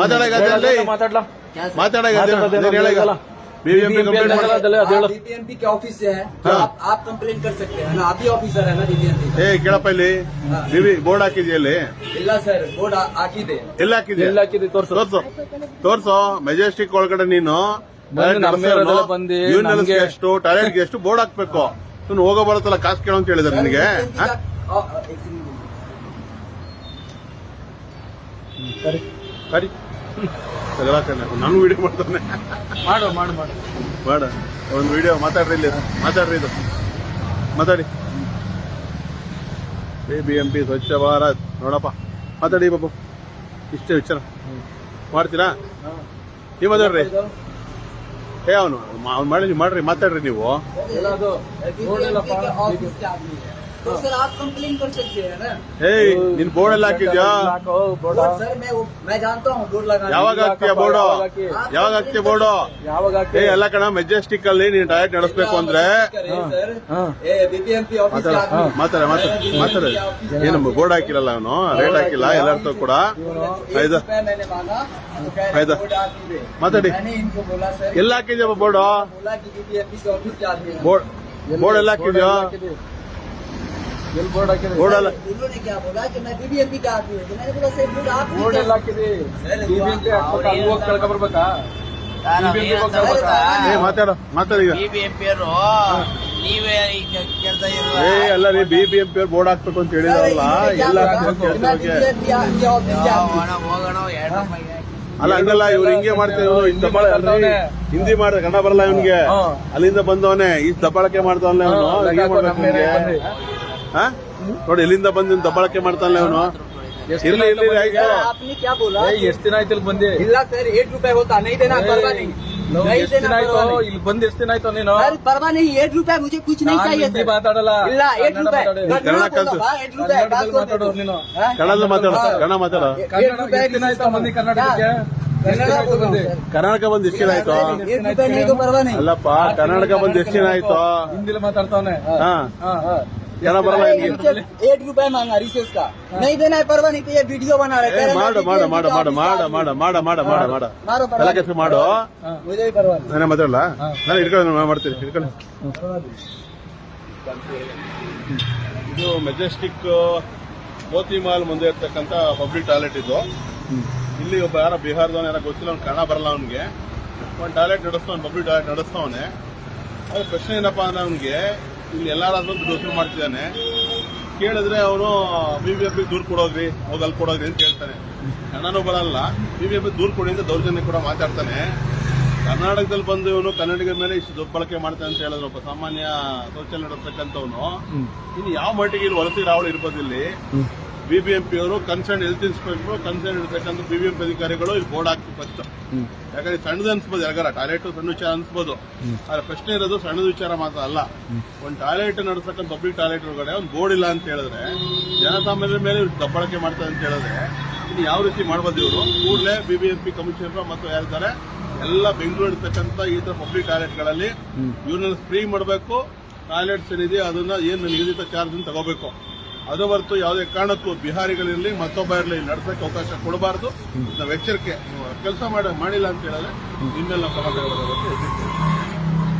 ಮಾತಾಡಕ್ಕೆ ಮಾತಾಡ್ಲಾ ಮಾತಾಡಕ್ಕೆ ಹೇಳೀಗ BBMP complaint ಮಾಡಿ बीबीएमपी के ऑफिस से है तो आप आप कंप्लेन कर सकते हैं ना आप ही ऑफिसर है ना बीबीएमपी ಏ ಕೇಳಪ್ಪ ಇಲ್ಲಿ ಬಿಬಿ ಬೋರ್ಡ್ ಹಾಕಿದ್ಯಾ ಇಲ್ಲಿ ಇಲ್ಲ ಸರ್ ಬೋರ್ಡ್ ಹಾಕಿದೆ ಎಲ್ಲ ಹಾಕಿದ್ಯಾ ಎಲ್ಲ ಹಾಕಿದ್ವಿ ತೋರ್ಸು ತೋರ್ಸು ತೋರ್ಸು ಮೆಜೆಸ್ಟಿಕ್ ಒಳಗಡೆ ನೀನು ಬಂದು ನಮ್ಮ ಊರಲ್ಲೆಲ್ಲ ಬಂದು ಯೂನಿಯನ್ಸ್ ನಮ್ಗೆ- ಎಷ್ಟು ಟಾಯ್ಲೆಟ್ಗೆ ಎಷ್ಟು ಬೋರ್ಡ್ ಹಾಕ್ಬೇಕು ನೀನು ಹೋಗೋ ಬರುತ್ತಲ್ಲ ಕಾಸು ಕೇಳೋ ಅಂತ ಹೇಳಿದ್ರೆ ನಿನಗೆ BBMP ಹಾ? का- ಸರಿ ಎಲ್ಲ ನಾನು ವಿಡಿಯೋ ಮಾಡ್ತಾನೆ. ಮಾಡು ಮಾಡು ಮಾಡು. ಒಂದು ವಿಡಿಯೋ ಮಾತಾಡ್ರಿ ಇಲ್ಲಿ. ಮಾತಾಡ್ರಿ ಇದು. ಮಾತಾಡಿ. A B M P Swachh Bharat. ನೋಡಪ್ಪ. ಮಾತಾಡಿ ಬಾಬು. ಇಷ್ಟೇ ವಿಚಾರ. ಮಾಡ್ತೀರಾ? ನೀವು ಮಾತಾಡ್ರಿ. ಏ ಅವನು ಅವ್ನು ಮಾಡಿ ಮಾಡ್ರಿ ಮಾತಾಡ್ರಿ ನೀವು. ಎಲ್ಲ ಅದು ಬೋರ್ಡ್ ಎಲ್ಲ BBMP के ऑफिस के आदमी है तो सर आप कंप्लेन कर सकते हैं ना ಏಯ್ ನಿನ್ ಬೋರ್ಡ್ ಎಲ್ಲ ಹಾಕಿದ್ಯಾ ಹಾಕು ಬೋರ್ಡ್ बोर्ड सर मैं वो- मैं जानता हूँ बोर्ड लगाने ಯಾವಾಗ ಹಾಕ್ತೀಯ ಬೋರ್ಡು ಯಾವಾಗ ಹಾಕ್ತೀಯ ಬೋರ್ಡು ಯಾವಾಗ ಹಾಕಿ ಏ ಎಲ್ಲ ಕಣ ಮೆಜೆಸ್ಟಿಕ್ ಅಲ್ಲಿ ನೀನ್ ಡಯಟ್ ನಡೆಸ್ಬೇಕು ಅಂದ್ರೆ ಸರ್ ಹಾ. ए बीबीएमपी ऑफिस के ಮಾತಾಡ आदमी ಮಾತಾಡ ಮಾತಾಡ ಮಾತಾಡ ಏನು ಬೋರ್ಡ್ ಹಾಕಿರಲ್ಲ ಅವನು ರೇಟ್ ಹಾಕಿಲ್ಲ ಎಲ್ಲಾರ್ದು ಕೂಡ एक ಐದು रुपया मैंने मांगा तो कह रहे फायदा। बोर्ड आप ही दे। माताड़ी। मैंने इनको बोला सर ಎಲ್ಲ ಹಾಕಿದ್ಯಪ್ಪ ಬೋರ್ಡು बोला कि बीबीएमपी के ऑफिस के आदमी हैं। ಬೋರ್ಡ್ ಬೋರ್ಡ್ ಎಲ್ಲ ಹಾಕಿದ್ಯಾ ಎಲ್ಲಿ ಬೋರ್ಡ್ ಹಾಕಿದೆ ಬೋರ್ಡ್ ಎಲ್ಲ उन्होंने क्या बोला कि मैं बीबीएमपी का आदमी हूँ तो मैंने बोला सर बोर्ड आप ही ಬೋರ್ಡ್ दे। ಎಲ್ಲ ಹಾಕಿದೆ ಸರ್, ಬಿಬಿಎಂಪಿ ಹಾಕ್ಬೇಕು ಅಲ್ಲಿ ಹೋಗಿ ಕಳ್ಕ ಬರ್ಬೇಕಾ ಬಿಬಿಎಂಪಿ ಹೋಗಿ ಸರ್, ಕಳ್ಬೇಕಾ ಏ ಮಾತಾಡ ಮಾತಾಡ ಈಗ ಬಿಬಿಎಂಪಿಯವರು ನೀವೇ ಈಗ ಕೇಳ್ತಾ ಇರುವ ಏ ಎಲ್ಲ ರೀ ಬಿ ಬಿ ಎಂ ಪಿ ಅವ್ರು ಬೋರ್ಡ್ ಹಾಕ್ಬೇಕು ಅಂತ सर, ಹೇಳಿದಾರಲ್ಲ इन्होंने क्या ಎಲ್ಲ बोला ಹಾಕ್ಬೇಕು कि मैं ಅಂತ ಹೇಳ್ತಿರೋಕೆ. BBMP के ऑफिस के आदमी हूँ। ಹೋಗೋಣ ಹೋಗೋಣ ಎರಡು ರೂಪಾಯಿಗೆ ಅಲ್ಲ ಹಂಗಲ್ಲ ಇವ್ರು ಹಿಂಗೆ ಮಾಡ್ತಾರೆ ಇವ್ರು ಹಿಂಗ್ ದಬ್ಬಾಳ ಅಲ್ರಿ ಹಿಂದಿ ಮಾಡ ಕನ್ನಡ ಬರಲ್ಲ ಇವನ್ಗೆ ಹಾ. ಅಲ್ಲಿಂದ ಬಂದವನೇ ಈ ದಬ್ಬಾಳಕೆ ಮಾಡ್ದವನೇ ಅವನು ಹಾ, ಹಿಂಗೆ ಲೆಕ್ಕ ಮಾಡ್ಬೇಕು ನಮ್ಮ ಮೇಲೆ ನಿಮ್ಗೆ? ಬಂದ್ರಿ. ಹಾ? ನೋಡಿ ಎಲ್ಲಿಂದ ಬಂದು ಇವ್ನು ದಬ್ಬಾಳಕೆ ಮಾಡ್ತಾನೆ ಅವನು ಎಷ್ಟು ಇರ್ಲಿ ದಿನ ಇರ್ಲಿ ಆಯ್ತು ಆಯ್ತು सर, आपने क्या बोला ಏ, ಎಷ್ಟ್ ದಿನ ಆಯ್ತು ಇಲ್ಲಿ ಬಂದಿ इल्ला सर एक रुपए होता नहीं देना परवा नहीं नहीं ಎಷ್ಟ್ ದಿನ देना ಆಯ್ತು परवा नहीं ಇಲ್ಲಿ ಬಂದ್ ಎಷ್ಟ್ ದಿನ ಆಯ್ತು ನೀನು सर परवा नहीं एक रुपए मुझे कुछ नहीं ನಾನ್ चाहिए ಹಿಂದಿ सर ಮಾತಾಡಲ್ಲ इल्ला एक ಕನ್ನಡ रुपए ಮಾತಾಡು. कन्नड़ ಕನ್ನಡ बोलो, ಕಲ್ತು. हाँ, एक रुपए बात ಕನ್ನಡದಲ್ಲಿ कर ಮಾತಾಡು दो। ನೀನು हाँ? ಕನ್ನಡ ಮಾತಾಡ हाँ। ಕನ್ನಡ ಮಾತಾಡ एक ಕನ್ನಡ रुपए ಎಷ್ಟ್ ದಿನ ಆಯ್ತು ಬಂದಿ ಕರ್ನಾಟಕಕ್ಕೆ ಎಷ್ಟ್ कन्नड़ ದಿನ ಆಯ್ತು बोलो ಬಂದಿ सर। ಕರ್ನಾಟಕ ಬಂದ್ ಎಷ್ಟು ದಿನ ಆಯ್ತು एक रुपए नहीं तो परवा नहीं ಅಲ್ಲಪ್ಪ ಕರ್ನಾಟಕ ಬಂದ್ ಎಷ್ಟು ದಿನ ಆಯ್ತು ಹಿಂದಿಲಿ ಮಾತಾಡ್ತಾವನೆ ಹಾ ಹಾ ಹಾ ಕನ್ನಡ ಬರಲ್ಲ अरे, ನಿನ್ಗೆ मुझे एक रुपए मांगा रिसेस का नहीं देना है परवा नहीं तो ये वीडियो बना रहे ಏ, कह रहे हैं, ಮಾಡು मैं ಮಾಡು BBMP ಮಾಡು का ಮಾಡು ऑफिस ಮಾಡು का ಮಾಡು ಮಾಡು ಮಾಡು ಮಾಡು ಮಾಡು ಮಾಡು मारो ತಲೆ परवा ಕೆಲ್ಸ ಮಾಡು मुझे भी परवा नहीं। ನಾನೇ ಮಾತಾಡಲ್ಲ ನಾನು ಇಟ್ಕೊಂಡು ನಾನು ಮಾಡ್ತೀನಿ ಇಟ್ಕೊಳ್ಳಿ ಇದು ಮೆಜೆಸ್ಟಿಕ್ ಮೋತಿ ಮಾಲ್ ಮುಂದೆ ಇರ್ತಕ್ಕಂಥ ಪಬ್ಲಿಕ್ ಟಾಯ್ಲೆಟ್ ಇದು ಇಲ್ಲಿ ಒಬ್ಬ ಯಾರೋ ಬಿಹಾರದವನ ಯಾರೋ ಗೊತ್ತಿಲ್ಲ ಅವ್ನು ಕನ್ನಡ ಬರಲ್ಲ ಅವನಿಗೆ ಒಂದು ಟಾಯ್ಲೆಟ್ ನಡೆಸ್ತಾವನು ಪಬ್ಲಿಕ್ ಟಾಯ್ಲೆಟ್ ನಡೆಸ್ತಾವನೆ ಅದ್ರ ಪ್ರಶ್ನೆ ಏನಪ್ಪಾ ಅಂದ್ರೆ ಅವನಿಗೆ ಇಲ್ಲಿ ಎಲ್ಲಾರಾದ್ರೂ ದುಡ್ಡು ವಸೂಲು ಮಾಡ್ತಿದ್ದಾನೆ. ಕೇಳಿದ್ರೆ ಅವನು ಬಿ ಬಿ ಎಫ್ ದೂರು ಕೊಡೋದ್ರಿ ಹೋಗಿ ಅಲ್ಲಿ ಕೊಡೋದ್ರಿ ಅಂತ ಹೇಳ್ತಾನೆ ಕನ್ನಡನೂ ಬರಲ್ಲ. ಬಿ ಬಿ ಎಫ್ ದೂರ ಕೊಡಿ ಅಂತ ದೌರ್ಜನ್ಯ ಕೂಡ ಮಾತಾಡ್ತಾನೆ. ಕರ್ನಾಟಕದಲ್ಲಿ ಬಂದು ಇವನು ಕನ್ನಡಿಗರ ಮೇಲೆ ಇಷ್ಟು ದುರ್ಬಳಕೆ ಮಾಡ್ತಾನೆ ಅಂತ ಹೇಳಿದ್ರು ಒಬ್ಬ ಸಾಮಾನ್ಯ ಶೌಚಾಲಯ ನಡೆಸ್ತಕ್ಕಂಥವನು. ಇನ್ನು ಯಾವ ಮಟ್ಟಿಗೆ ಇಲ್ಲಿ ವಲಸೆ ರಾವಳಿ ಇರ್ಬೋದು ಇಲ್ಲಿ? ಬಿಬಿಎಂಪಿ ಅವರು ಕನ್ಸರ್ನ್ ಹೆಲ್ತ್ ಇನ್ಸ್ಪೆಕ್ಟರ್ ಕನ್ಸರ್ನ್ ಇರ್ತಕ್ಕಂಥ ಪಿ ಅಧಿಕಾರಿಗಳು ಇಲ್ಲಿ ಬೋರ್ಡ್ ಹಾಕಿ ಫಸ್ಟ್ ಯಾಕಂದ್ರೆ ಸಣ್ಣದು ಅನ್ಸ್ಬೋದು ಯಾರ ಟಾಯ್ಲೆಟ್ ಸಣ್ಣ ವಿಚಾರ ಅನ್ಸ್ಬೋದು. ಆದ್ರೆ ಪ್ರಶ್ನೆ ಇರೋದು ಸಣ್ಣದ ವಿಚಾರ ಮಾತ್ರ ಅಲ್ಲ. ಒಂದು ಟಾಯ್ಲೆಟ್ ನಡೆಸಕ್ಕಂಥ ಪಬ್ಲಿಕ್ ಟಾಯ್ಲೆಟ್ ಒಳಗಡೆ ಒಂದು ಬೋರ್ಡ್ ಇಲ್ಲ ಅಂತ ಹೇಳಿದ್ರೆ ಜನಸಾಮಾನ್ಯರ ಮೇಲೆ ದಬ್ಬಳಕೆ ಮಾಡ್ತಾರೆ ಅಂತ ಹೇಳಿದ್ರೆ ಇನ್ನು ಯಾವ ರೀತಿ ಮಾಡ್ಬೋದು ಇವರು? ಕೂಡಲೇ ಬಿಬಿಎಂಪಿ ಕಮಿಷನರ್ ಮತ್ತು ಯಾರಿದ್ದಾರೆ ಎಲ್ಲ ಬೆಂಗಳೂರು ಇರ್ತಕ್ಕಂಥ ಈ ತರ ಪಬ್ಲಿಕ್ ಟಾಯ್ಲೆಟ್ಗಳಲ್ಲಿ ಇವ್ರನ್ನ ಫ್ರೀ ಮಾಡಬೇಕು. ಟಾಯ್ಲೆಟ್ಸ್ ಏನಿದೆ ಅದನ್ನ ಏನು ನಿಗದಿತ ಚಾರ್ಜ್ ತಗೋಬೇಕು. ಅದು ಹೊರತು ಯಾವುದೇ ಕಾರಣಕ್ಕೂ ಬಿಹಾರಿಗಳಿರಲಿ ಮತ್ತೊಬ್ಬ ಇರಲಿ ನಡ್ಸೋಕ್ಕೆ ಅವಕಾಶ ಕೊಡಬಾರ್ದು. ನಾವು ಎಚ್ಚರಿಕೆ ಕೆಲಸ ಮಾಡಿ ಮಾಡಿಲ್ಲ ಅಂತ ಹೇಳಿದ್ರೆ ಇನ್ನೆಲ್ಲ ನಾವು ಕ್ರಮ